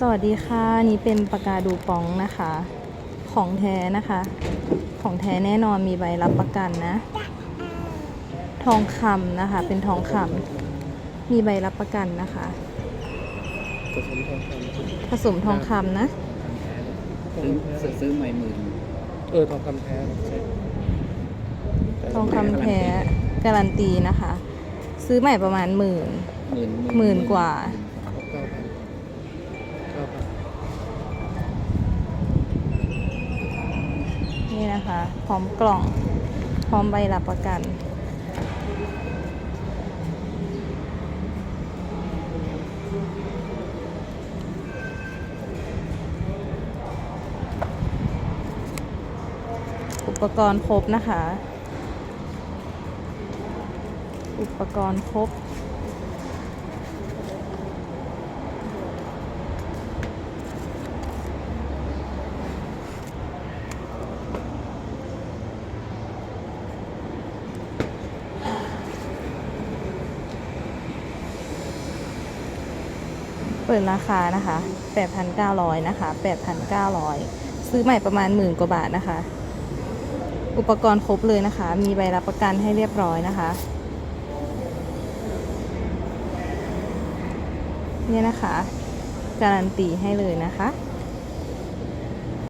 สวัสดีค่ะ นี่เป็นปากกาดูปองนะคะ ของแท้นะคะ ของแท้แน่นอนมีใบรับประกันนะ ทองคำนะคะ เป็นทองคำมีใบรับประกันนะคะ ผสมทองคำผสมทองคำนะซื้อซื้อซื้อใหม่หมื่นเออทองคำแท้ใช่ทองคำแท้การันตีนะคะ ซื้อใหม่ประมาณหมื่นหมื่นหมื่นกว่าเก้า นี่นะคะ พร้อมกล่อง พร้อมใบรับประกัน อุปกรณ์ครบนะคะ อุปกรณ์ครบ เปิดราคานะคะ 8,900 นะคะ 8,900 ซื้อใหม่ประมาณหมื่นกว่าบาทนะคะ อุปกรณ์ครบเลยนะคะ มีใบรับประกันให้เรียบร้อยนะคะ เนี่ยนะคะ การันตีให้เลยนะคะ